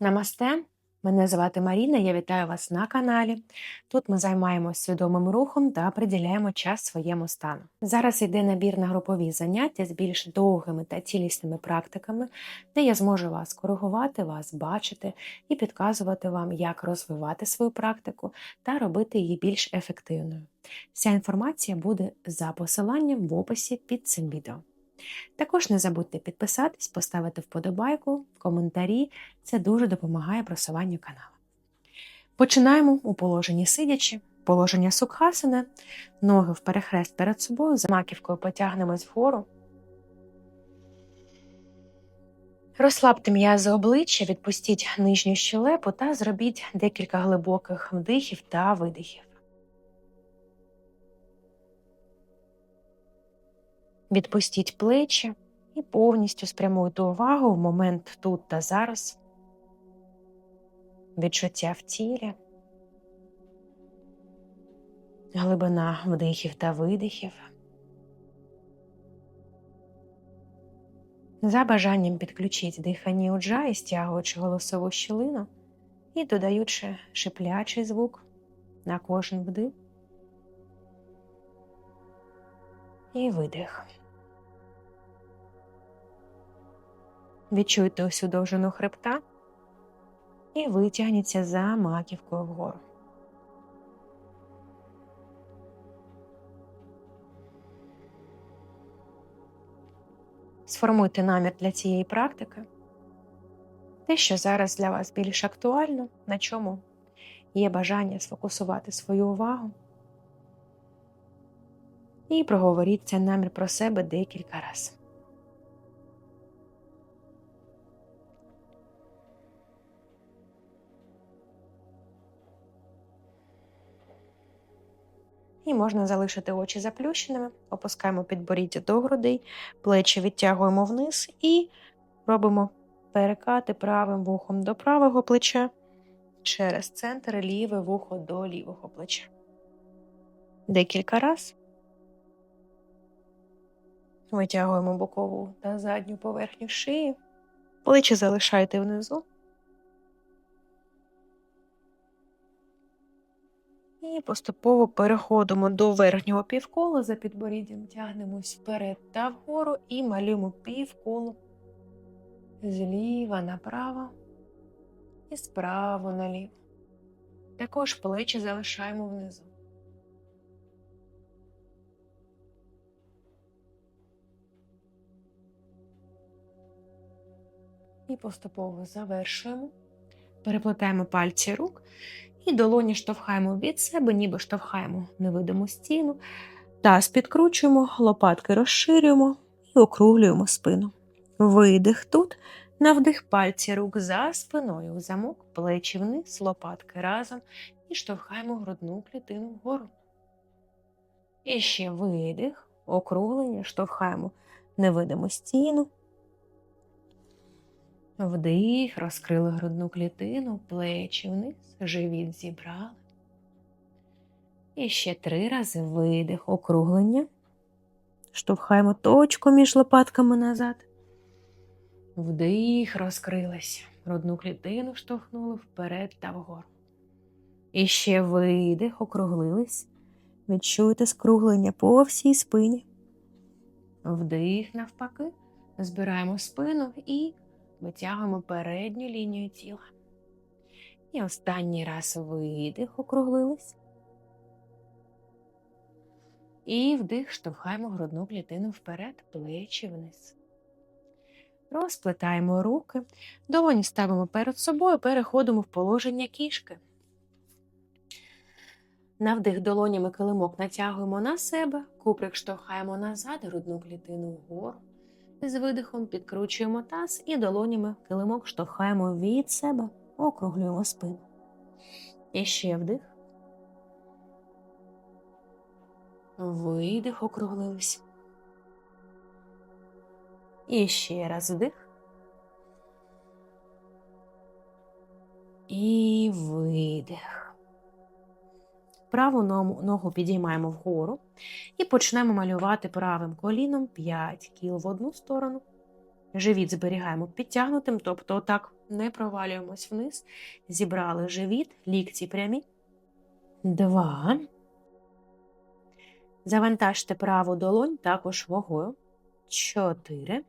Намасте! Мене звати Маріна, я вітаю вас на каналі. Тут ми займаємося свідомим рухом та приділяємо час своєму стану. Зараз йде набір на групові заняття з більш довгими та цілісними практиками, де я зможу вас коригувати, вас бачити і підказувати вам, як розвивати свою практику та робити її більш ефективною. Вся інформація буде за посиланням в описі під цим відео. Також не забудьте підписатись, поставити вподобайку, коментарі. Це дуже допомагає просуванню каналу. Починаємо у положенні сидячи, положення сукхасана, ноги в перехрест перед собою, за маківкою потягнемось вгору. Розслабте м'язи обличчя, відпустіть нижню щелепу та зробіть декілька глибоких вдихів та видихів. Відпустіть плечі і повністю спрямуйте увагу в момент тут та зараз, відчуття в тілі, глибина вдихів та видихів. За бажанням підключіть дихання уджа і стягуючи голосову щілину і додаючи шиплячий звук на кожен вдих і видих. Відчуйте усю довжину хребта і витягніться за маківкою вгору. Сформуйте намір для цієї практики, те, що зараз для вас більш актуально, на чому є бажання сфокусувати свою увагу. І проговоріть цей намір про себе декілька разів. І можна залишити очі заплющеними, опускаємо підборіддя до грудей, плечі відтягуємо вниз і робимо перекати правим вухом до правого плеча через центр ліве вухо до лівого плеча. Декілька раз. Витягуємо бокову та задню поверхню шиї. Плечі залишайте внизу. І поступово переходимо до верхнього півкола, за підборіддям тягнемось вперед та вгору і малюємо півколо зліва направо і справа наліво. Також плечі залишаємо внизу. І поступово завершуємо. Переплетаємо пальці рук і долоні штовхаємо від себе, ніби штовхаємо невидиму стіну. Таз підкручуємо, лопатки розширюємо і округлюємо спину. Видих тут, на вдих пальці рук за спиною, в замок, плечі вниз, лопатки разом і штовхаємо грудну клітину вгору. І ще видих, округлення, штовхаємо невидиму стіну. Вдих, розкрили грудну клітину, плечі вниз, живіт зібрали. І ще три рази видих, округлення. Штовхаємо точку між лопатками назад. Вдих, розкрилися. Грудну клітину штовхнули вперед та вгору. І ще видих, округлились. Відчуйте скруглення по всій спині. Вдих, навпаки, збираємо спину і витягуємо передню лінію тіла. І останній раз видих, округлились. І вдих, штовхаємо грудну клітину вперед, плечі вниз. Розплетаємо руки, долоні ставимо перед собою, переходимо в положення кішки. На вдих долонями килимок натягуємо на себе, куприк штовхаємо назад, грудну клітину вгору. З видихом підкручуємо таз і долонями килимок штовхаємо від себе, округлюємо спину. І ще вдих. Видих, округлились. І ще раз вдих. І видих. Праву ногу підіймаємо вгору і почнемо малювати правим коліном 5 кіл в одну сторону, Живіт зберігаємо підтягнутим, тобто отак не провалюємось вниз. Зібрали живіт, лікті прямі. Два. Завантажте праву долонь також вагою. Чотири.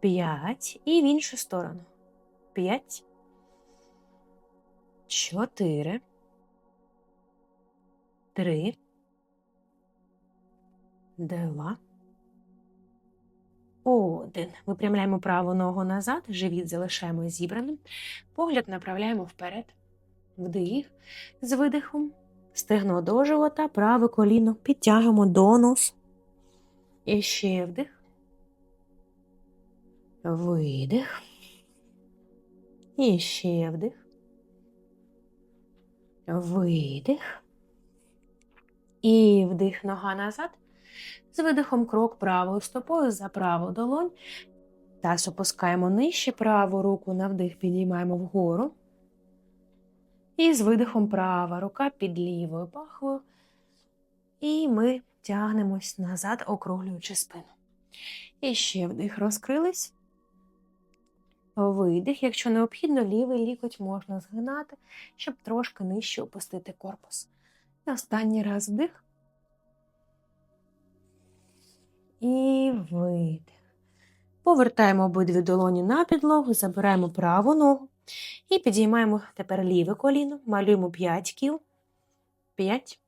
П'ять. І в іншу сторону. П'ять. Чотири. Три. Два. Один. Випрямляємо праву ногу назад, живіт залишаємо зібраним. Погляд направляємо вперед. Вдих з видихом. Стегно до живота, праве коліно підтягуємо до носу. І ще вдих. Видих. І ще вдих. Видих. І вдих нога назад. З видихом крок правою стопою за праву долонь. Таз опускаємо нижче праву руку на вдих підіймаємо вгору. І з видихом права рука під лівою пахвою. І ми тягнемось назад, округлюючи спину. І ще вдих розкрились. Видих, якщо необхідно, лівий лікоть можна згинати, щоб трошки нижче опустити корпус. І останній раз вдих. І видих. Повертаємо обидві долоні на підлогу, забираємо праву ногу і підіймаємо тепер ліве коліно, малюємо 5 кіл. 5.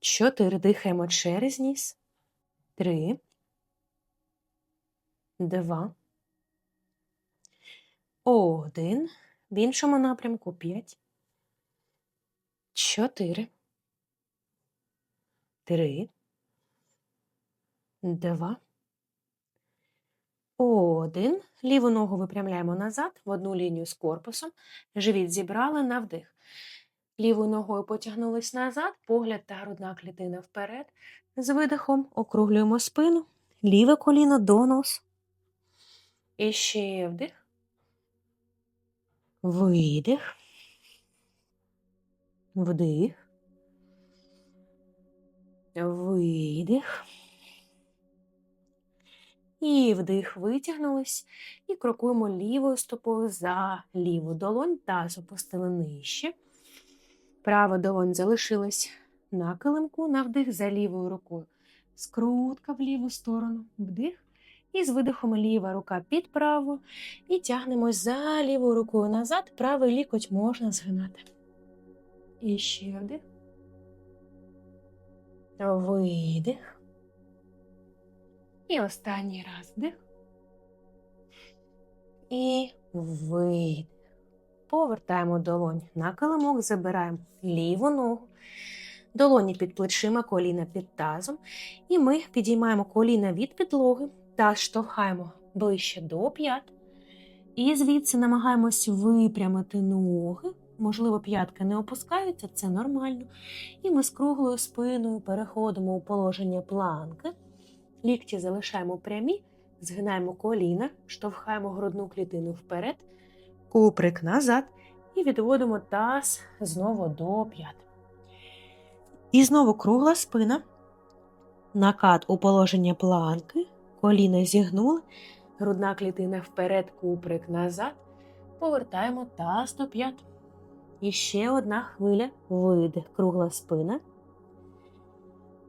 4. Дихаємо через ніс. 3. 2. 1. В іншому напрямку 5. 4. 3. Два. Один. Ліву ногу випрямляємо назад в одну лінію з корпусом. Живіт зібрали на вдих. Лівою ногою потягнулись назад, погляд та грудна клітина вперед. З видихом округлюємо спину, ліве коліно до носу. І ще вдих. Видих. Вдих. Видих. І вдих, витягнулись. І крокуємо лівою стопою за ліву долонь, таз опустили нижче. Права долонь залишилась на килимку, на вдих за лівою рукою. Скрутка в ліву сторону, вдих. І з видихом ліва рука під праву. І тягнемось за лівою рукою назад. Правий лікоть можна згинати. І ще вдих. Видих. І останній раз вдих. І видих. Повертаємо долонь на килимок, забираємо ліву ногу, долоні під плечима, коліна під тазом. І ми підіймаємо коліна від підлоги та штовхаємо ближче до п'ят. І звідси намагаємось випрямити ноги. Можливо, п'ятки не опускаються, це нормально. І ми з круглою спиною переходимо у положення планки. Лікті залишаємо прямі, згинаємо коліна, штовхаємо грудну клітину вперед, куприк назад і відводимо таз знову до п'ят. І знову кругла спина. Накат у положення планки, коліна зігнули, грудна клітина вперед, куприк назад. Повертаємо таз до п'ят. І ще одна хвиля, видих, кругла спина.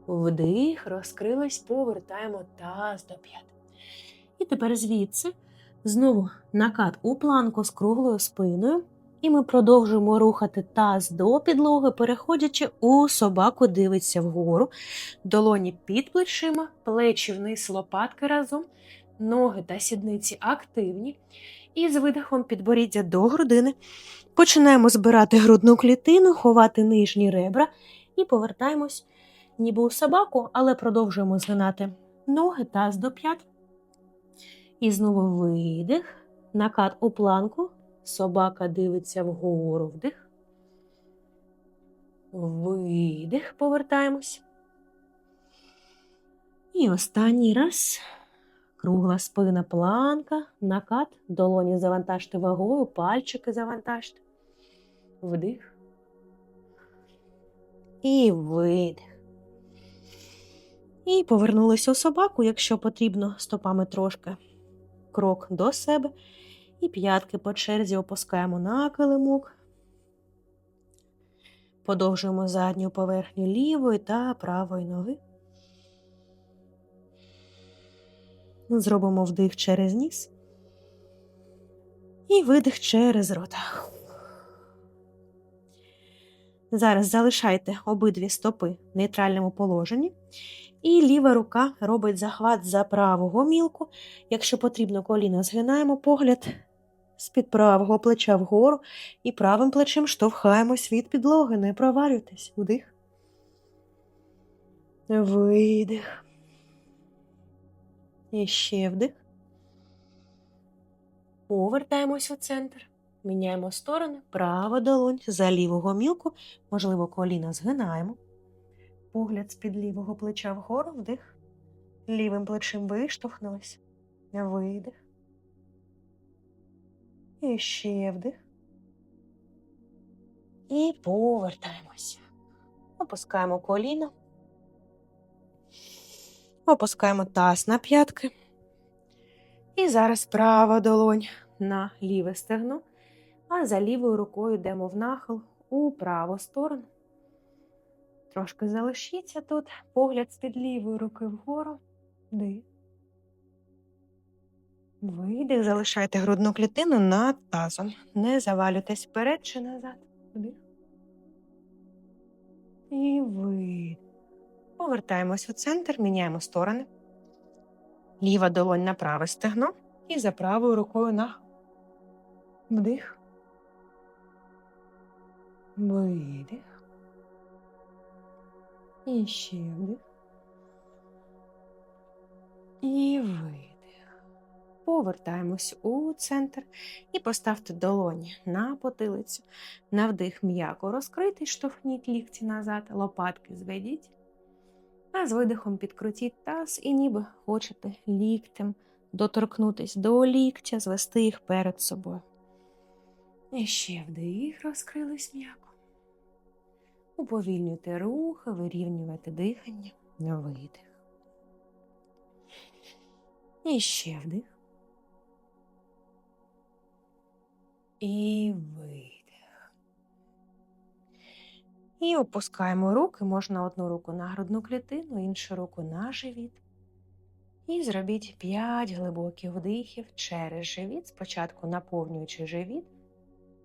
Вдих, розкрилась, повертаємо таз до п'ят. І тепер звідси знову накат у планку з круглою спиною. І ми продовжуємо рухати таз до підлоги, переходячи у собаку, дивиться вгору, долоні під плечима, плечі вниз, лопатки разом, ноги та сідниці активні. І з видихом підборіддя до грудини. Починаємо збирати грудну клітину, ховати нижні ребра і повертаємось ніби у собаку, але продовжуємо згинати ноги, таз до п'ят. І знову видих, накат у планку. Собака дивиться вгору вдих. Видих, повертаємось. І останній раз. Кругла спина планка, накат, долоні завантажте вагою, пальчики завантажте. Вдих. І видих. І повернулися у собаку, якщо потрібно, стопами трошки. Крок до себе. І п'ятки по черзі опускаємо на килимок. Подовжуємо задню поверхню лівої та правої ноги. Зробимо вдих через ніс і видих через рота. Зараз залишайте обидві стопи в нейтральному положенні. І ліва рука робить захват за праву гомілку. Якщо потрібно, коліна згинаємо погляд з-під правого плеча вгору і правим плечем штовхаємось від підлоги. Не провалюйтесь. Вдих. Видих. І ще вдих. Повертаємось у центр. Міняємо сторони. Права долонь за ліву гомілку. Можливо, коліна згинаємо. Погляд з-під лівого плеча вгору, вдих. Лівим плечем виштовхнулись. Видих. І ще вдих. І повертаємося. Опускаємо коліно. Опускаємо таз на п'ятки. І зараз права долонь на ліве стегно, а за лівою рукою йдемо в нахил у праву сторону. Трошки залишіться тут, погляд з-під лівої руки вгору. Вдих. Видих, залишайте грудну клітину над тазом. Не завалюйтесь вперед чи назад. Вдих. І видих. Повертаємось у центр, міняємо сторони. Ліва долонь на праве стегно і за правою рукою на вдих. Видих. І ще вдих. І видих. Повертаємось у центр і поставте долоні на потилицю. На вдих м'яко розкритий, штовхніть лікті назад, лопатки зведіть. А з видихом підкрутіть таз і ніби хочете ліктем доторкнутись до ліктя, звести їх перед собою. І ще вдих, розкрились м'яко. Уповільнюйте рухи, вирівнюйте дихання, на видих. І ще вдих. І видих. І опускаємо руки, можна одну руку на грудну клітину, іншу руку на живіт. І зробіть 5 глибоких вдихів через живіт, спочатку наповнюючи живіт,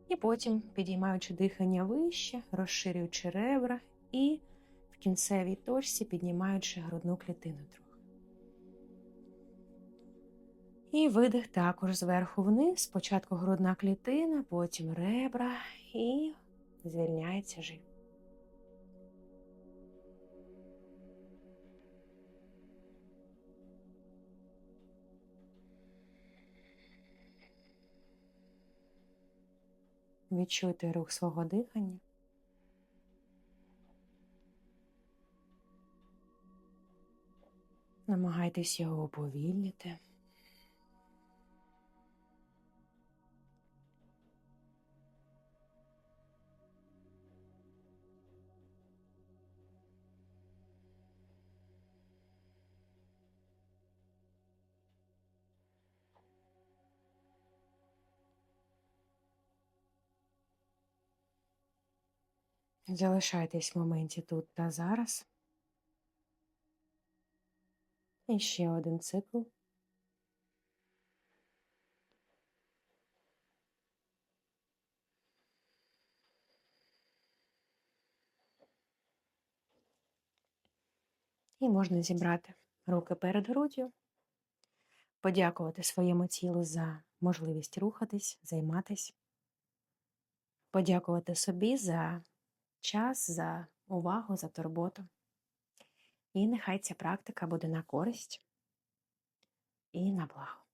і потім підіймаючи дихання вище, розширюючи ребра і в кінцевій точці піднімаючи грудну клітину трохи. І видих також зверху вниз, спочатку грудна клітина, потім ребра і звільняється живіт. Відчуйте рух свого дихання. Намагайтесь його уповільнити. Залишайтесь в моменті тут та зараз. І ще один цикл. І можна зібрати руки перед груддю, подякувати своєму тілу за можливість рухатись, займатись, подякувати собі за час, за увагу, за турботу. І нехай ця практика буде на користь і на благо.